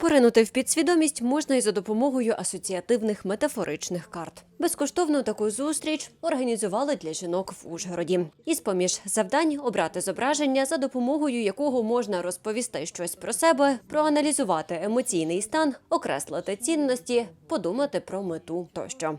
Поринути в підсвідомість можна і за допомогою асоціативних метафоричних карт. Безкоштовну таку зустріч організували для жінок в Ужгороді. Із поміж завдань обрати зображення, за допомогою якого можна розповісти щось про себе, проаналізувати емоційний стан, окреслити цінності, подумати про мету тощо.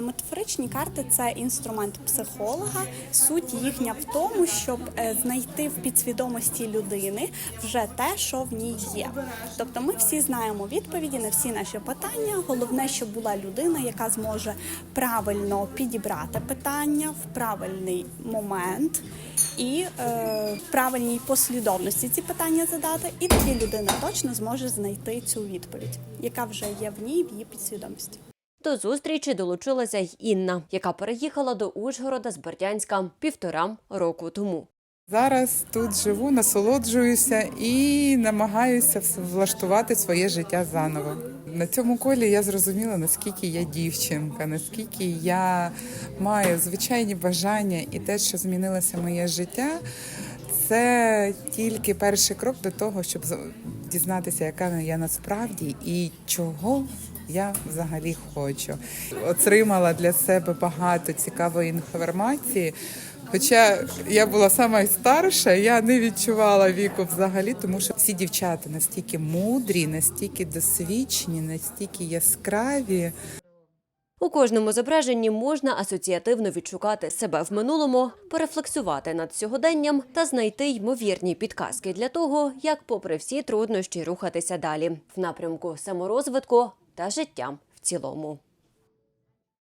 Метафоричні карти це інструмент психолога. Суть їхня в тому, щоб е, знайти в підсвідомості людини вже те, що в ній є. Тобто, ми всі знаємо відповіді на всі наші питання. Головне, щоб була людина, яка зможе правильно підібрати питання в правильний момент і е, в правильній послідовності ці питання задати. І тоді людина точно зможе знайти цю відповідь, яка вже є в ній в її підсвідомості. До зустрічі долучилася й Інна, яка переїхала до Ужгорода з Бердянська півтора року тому. Зараз тут живу, насолоджуюся і намагаюся влаштувати своє життя заново. На цьому колі я зрозуміла, наскільки я дівчинка, наскільки я маю звичайні бажання, і те, що змінилося моє життя, це тільки перший крок до того, щоб дізнатися, яка я насправді і чого я взагалі хочу. Отримала для себе багато цікавої інформації. Хоча я була сама старша, я не відчувала віку взагалі, тому що всі дівчата настільки мудрі, настільки досвідчені, настільки яскраві. У кожному зображенні можна асоціативно відшукати себе в минулому, перефлексувати над сьогоденням та знайти ймовірні підказки для того, як, попри всі труднощі, рухатися далі в напрямку саморозвитку та життя в цілому.